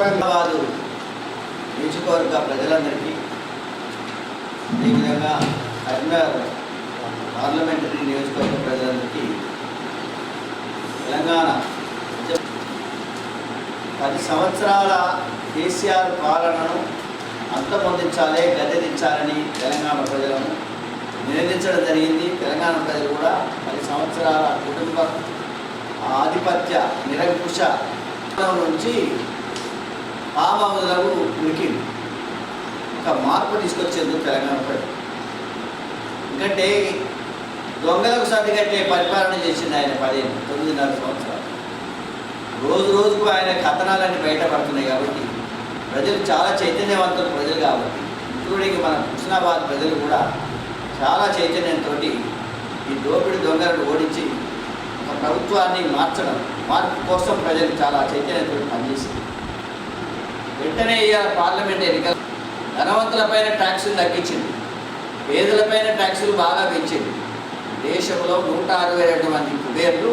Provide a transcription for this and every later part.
హైదరాబాదు నియోజకవర్గ ప్రజలందరికీ అదేవిధంగా కరీంనగర్ పార్లమెంటరీ నియోజకవర్గ ప్రజలందరికీ తెలంగాణ పది సంవత్సరాల కేసీఆర్ పాలనను అంతమొందించాలి గద్దెదించాలని తెలంగాణ ప్రజలను నివేదించడం జరిగింది. తెలంగాణ ప్రజలు కూడా పది సంవత్సరాల కుటుంబ ఆధిపత్య నిరంకుశ నుంచి పామావులకు ఉనికి ఒక మార్పు తీసుకొచ్చేందుకు తెలంగాణ ప్రజలు. ఎందుకంటే దొంగలకు సర్దిగట్టే పరిపాలన చేసింది ఆయన పదిహేను తొమ్మిదిన్నర సంవత్సరాలు. రోజు రోజుకు ఆయన కథనాలన్నీ బయటపడుతున్నాయి కాబట్టి ప్రజలు చాలా చైతన్యవంతులు ప్రజలు కాబట్టి ఇంక్లూడింగ్ మన హుస్నాబాద్ ప్రజలు కూడా చాలా చైతన్యంతో ఈ దోపిడి ప్రభుత్వాన్ని మార్చడం మార్పు కోసం ప్రజలు చాలా చైతన్యంతో పనిచేసింది వెంటనే ఇవాళ పార్లమెంట్ ఎన్నికలు ధనవంతులపైన ట్యాక్సులు తగ్గించింది. పేదలపైన ట్యాక్సులు బాగా పెంచింది. దేశంలో నూట అరవై రెండు మంది కుబేర్లు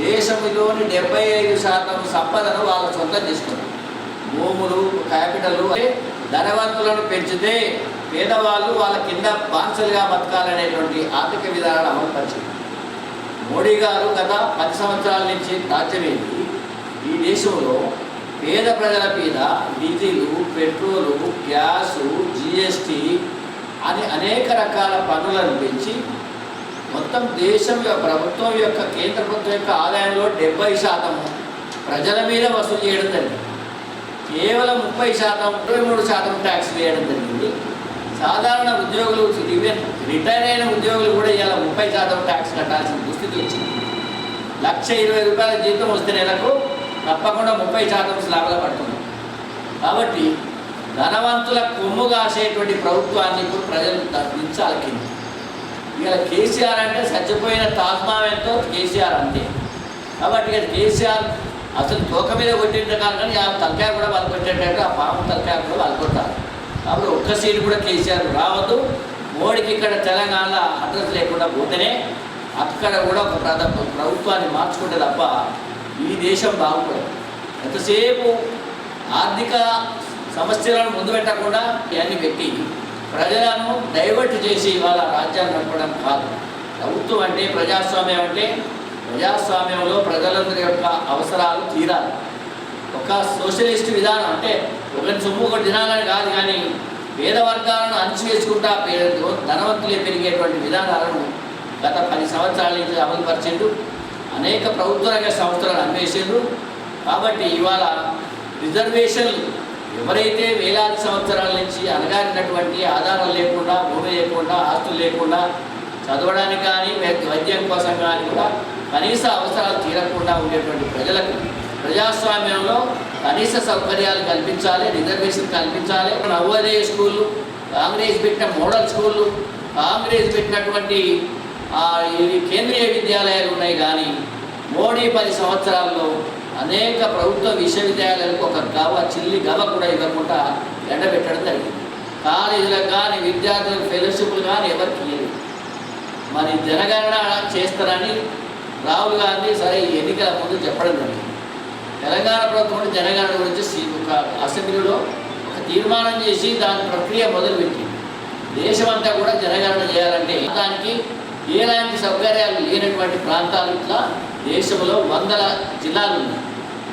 దేశంలోని డెబ్బై ఐదు శాతం సంపదను వాళ్ళు సొంతం చేసుకున్నారు. భూములు క్యాపిటల్ ధనవంతులను పెంచితే పేదవాళ్ళు వాళ్ళ కింద బాన్సలుగా బతకాలనేటువంటి ఆర్థిక విధానాలు అమలుపరిచింది. మోడీ గారు గత పది సంవత్సరాల నుంచి దాచవేది ఈ దేశంలో పేద ప్రజల మీద డీజిలు పెట్రోలు గ్యాసు జిఎస్టీ అని అనేక రకాల పన్నులను పెంచి మొత్తం దేశం యొక్క ప్రభుత్వం యొక్క కేంద్ర ప్రభుత్వం యొక్క ఆదాయంలో డెబ్బై శాతం ప్రజల మీద వసూలు చేయడం జరిగింది. కేవలం ముప్పై శాతం ఇరవై మూడు శాతం ట్యాక్స్ వేయడం జరిగింది. సాధారణ ఉద్యోగులు ఈవెన్ రిటైర్ అయిన ఉద్యోగులు కూడా ఇవాళ ముప్పై శాతం ట్యాక్స్ కట్టాల్సిన దుస్థితి వచ్చింది. లక్ష ఇరవై రూపాయల జీతం వస్తే నెలకు తప్పకుండా ముప్పై శాతం స్లాబ్ల పడుతుంది. కాబట్టి ధనవంతుల కొమ్ము కాసేటువంటి ప్రభుత్వాన్ని ఇప్పుడు ప్రజలు దించాలి కింద. ఇవాళ కేసీఆర్ అంటే చచ్చిపోయిన తాజ్మావెంతో కేసీఆర్ అంతే. కాబట్టి ఇక కేసీఆర్ అసలు తోక మీద కొట్టిన కాదు కానీ ఆ తలకాయ కూడా వాళ్ళు కొట్టేటట్టు ఆ పాము తలకాయ కూడా వాళ్ళు కొట్టాలి కాబట్టి ఒక్క సీటు కూడా కేసీఆర్ రావద్దు. మోడీకి ఇక్కడ తెలంగాణలో అడ్రస్ లేకుండా పోతేనే అక్కడ కూడా ఒక ప్రభుత్వాన్ని మార్చుకుంటే తప్ప ఈ దేశం బాగుపడదు. ఎంతసేపు ఆర్థిక సమస్యలను ముందు పెట్టకుండా ఇవన్నీ పెట్టి ప్రజలను డైవర్ట్ చేసి ఇవాళ రాజ్యాన్ని నడపడం కాదు. ప్రభుత్వం అంటే ప్రజాస్వామ్యం అంటే ప్రజాస్వామ్యంలో ప్రజలందరి యొక్క అవసరాలు తీరాలి. ఒక సోషలిస్ట్ విధానం అంటే ఒకరి సొమ్ము ఒకటి తినాలని కాదు కానీ పేద వర్గాలను అణచివేసుకుంటా పే ధనవంతులే పెరిగేటువంటి విధానాలను గత పది సంవత్సరాల నుంచి అమలుపరిచిండు అనేక ప్రభుత్వ రంగ సంస్థలను అన్వేషిండ్రు కాబట్టి ఇవాళ రిజర్వేషన్లు ఎవరైతే వేలాది సంవత్సరాల నుంచి అనగారినటువంటి ఆధారం లేకుండా భూమి లేకుండా ఆస్తులు లేకుండా చదవడానికి కానీ వైద్యం కోసం కానీ కూడా కనీస అవసరాలు తీరకుండా ఉండేటువంటి ప్రజలకు ప్రజాస్వామ్యంలో కనీస సౌకర్యాలు కల్పించాలి రిజర్వేషన్ కల్పించాలి. నవోదయ స్కూళ్ళు కాంగ్రెస్ పెట్టిన మోడల్ స్కూళ్ళు కాంగ్రెస్ పెట్టినటువంటి కేంద్రీయ విద్యాలయాలు ఉన్నాయి కానీ మోడీ పది సంవత్సరాల్లో అనేక ప్రభుత్వ విశ్వవిద్యాలయాలకు ఒక గవ చిల్లి గవ కూడా ఇవ్వకుండా ఎండబెట్టడం జరిగింది. కాలేజీలకు కానీ విద్యార్థులకు ఫెలోషిప్లు కానీ ఎవరికి ఇవ్వలేదు మరి జనగణన చేస్తారని రాహుల్ గాంధీ సరే ఎన్నికల ముందు చెప్పడం జరిగింది. తెలంగాణ ప్రభుత్వం జనగణన గురించి సీ- ఒక అసెంబ్లీలో ఒక తీర్మానం చేసి దాని ప్రక్రియ మొదలుపెట్టింది. దేశమంతా కూడా జనగణన చేయాలంటే దానికి ఎలాంటి సౌకర్యాలు లేనటువంటి ప్రాంతాలు ఇట్లా దేశంలో వందల జిల్లాలు ఉన్నాయి.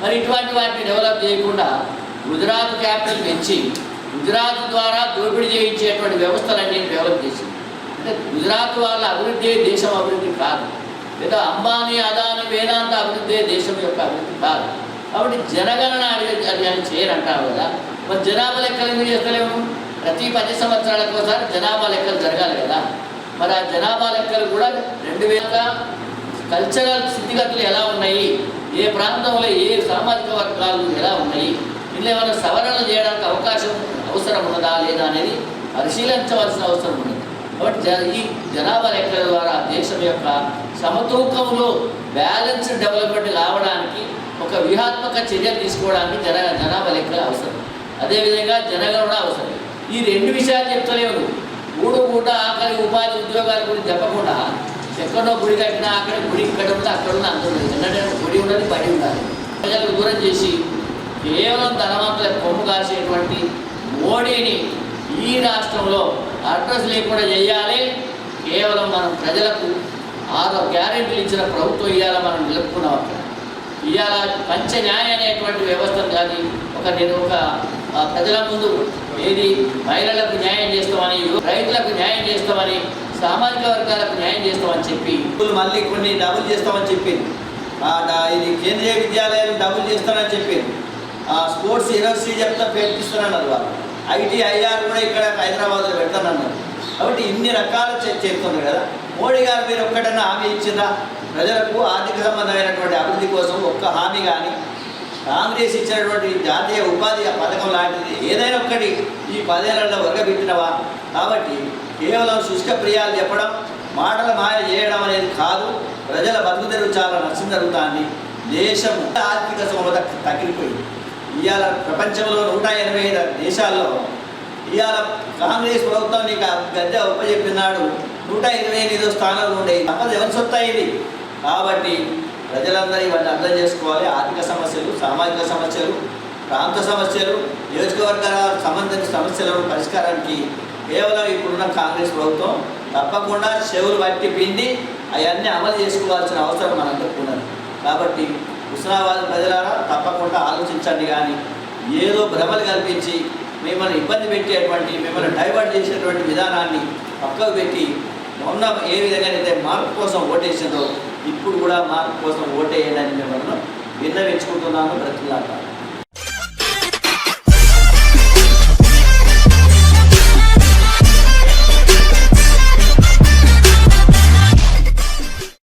మరి ఇటువంటి వాటిని డెవలప్ చేయకుండా గుజరాత్ క్యాపిటల్ పెంచి గుజరాత్ ద్వారా దోపిడీ చేయించేటువంటి వ్యవస్థలన్నీ డెవలప్ చేసింది. అంటే గుజరాత్ వాళ్ళ అభివృద్ధి దేశం అభివృద్ధి కాదు. లేదా అంబానీ అదాని వేదాంత అభివృద్ధి దేశం యొక్క అభివృద్ధి కాదు. కాబట్టి జనగణన అనేది అది అని చేయరంటారు కదా మరి జనాభా లెక్కలు ఎందుకు చేస్తలేము ప్రతి పది సంవత్సరాలకు ఒకసారి జనాభా లెక్కలు జరగాలి కదా. మరి ఆ జనాభా లెక్కలు కూడా రెండు వేల కల్చరల్ స్థితిగతులు ఎలా ఉన్నాయి? ఏ ప్రాంతంలో ఏ సామాజిక వర్గాలు ఎలా ఉన్నాయి? ఇందులో ఏమైనా సవరణ చేయడానికి అవకాశం అవసరం ఉన్నదా లేదా అనేది పరిశీలించవలసిన అవసరం ఉంది కాబట్టి జ- ఈ జనాభా లెక్కల ద్వారా దేశం యొక్క సమతూకంలో బ్యాలెన్స్డ్ డెవలప్మెంట్ కావడానికి ఒక వ్యూహాత్మక చర్యలు తీసుకోవడానికి జన జనాభా లెక్కలు అవసరం. అదేవిధంగా జనగణన అవసరం. ఈ రెండు విషయాలు చెప్తలేవు ఊడు పూట ఆకలి ఉపాధి ఉద్యోగాల గురించి చెప్పకుండా ఎక్కడో గుడి కట్టినా అక్కడ గుడి ఇక్కడ ఉంది అక్కడ ఉంది అంత ఉన్నది ఎందుకంటే గుడి ఉన్నది బడి ఉండాలి. ప్రజలకు దూరం చేసి కేవలం ధనవంతుల కొమ్ము కాసేటువంటి మోడీని ఈ రాష్ట్రంలో అడ్రస్ లేకుండా చేయాలి. కేవలం మనం ప్రజలకు ఆరో గ్యారెంటీలు ఇచ్చిన ప్రభుత్వం ఇవ్వాలి మనం నిలుపుకున్నాం అక్కడ. ఇవాళ పంచ న్యాయ అనేటువంటి వ్యవస్థను కానీ ఒక నేను ఒక ప్రజల ముందు ఏది మహిళలకు న్యాయం చేస్తామని రైతులకు న్యాయం చేస్తామని సామాజిక వర్గాలకు న్యాయం చేస్తామని చెప్పి ఇప్పుడు మళ్ళీ కొన్ని డబుల్ చేస్తామని చెప్పింది. ఇది కేంద్రీయ విద్యాలయాలు డబుల్ చేస్తానని చెప్పింది. ఆ, స్పోర్ట్స్ యూనివర్సిటీ చెప్తా పేర్పిస్తానన్నారు వాళ్ళు. ఐటీ ఐఆర్ కూడా ఇక్కడ హైదరాబాద్లో పెడతానన్నారు. కాబట్టి ఇన్ని రకాలు చే- చేస్తున్నారు కదా. మోడీ గారు మీరు ఒక్కటన్నా హామీ ఇచ్చిందా? ప్రజలకు ఆర్థిక సంబంధమైనటువంటి అభివృద్ధి కోసం ఒక్క హామీ కానీ కాంగ్రెస్ ఇచ్చినటువంటి జాతీయ ఉపాధి పథకం లాంటిది ఏదైనా ఒక్కటి ఈ పదేళ్ళలో వర్గపెట్టినవా కాబట్టి కేవలం శుష్క ప్రియాలు చెప్పడం మాటల మాయ చేయడం అనేది కాదు. ప్రజల బతుకుదెరువు చాలా నష్టం జరుగుతుంది దేశం ఆర్థిక సోమత తగ్గిపోయింది. ఇవాళ ప్రపంచంలో నూట ఎనభై ఐదు దేశాల్లో ఇవాళ కాంగ్రెస్ ప్రభుత్వం నీకు గద్దె ఒప్పచెప్పినాడు నూట ఇరవై ఎనిమిదో స్థానంలో ఉండే తప్పదు ఎవరి సొత్తు అయింది. కాబట్టి ప్రజలందరూ ఇవన్నీ అర్థం చేసుకోవాలి. ఆర్థిక సమస్యలు సామాజిక సమస్యలు ప్రాంత సమస్యలు నియోజకవర్గాల సంబంధించిన సమస్యలను పరిష్కారానికి కేవలం ఇప్పుడున్న కాంగ్రెస్ ప్రభుత్వం తప్పకుండా చెవులు బట్టి పిండి అవన్నీ అమలు చేసుకోవాల్సిన అవసరం మనందరికీ ఉన్నది. కాబట్టి హుస్నాబాద్ ప్రజలారా తప్పకుండా ఆలోచించండి కానీ ఏదో భ్రమలు కల్పించి మిమ్మల్ని ఇబ్బంది పెట్టేటువంటి మిమ్మల్ని డైవర్ట్ చేసేటువంటి విధానాన్ని పక్కకు పెట్టి మొన్న ఏ విధంగా అయితే మార్పు కోసం ఓటేసిందో ఇప్పుడు కూడా మార్పు కోసం ఓటేయండి అని మిమ్మల్ని విన్నవించుకుంటున్నాను బ్రతులాట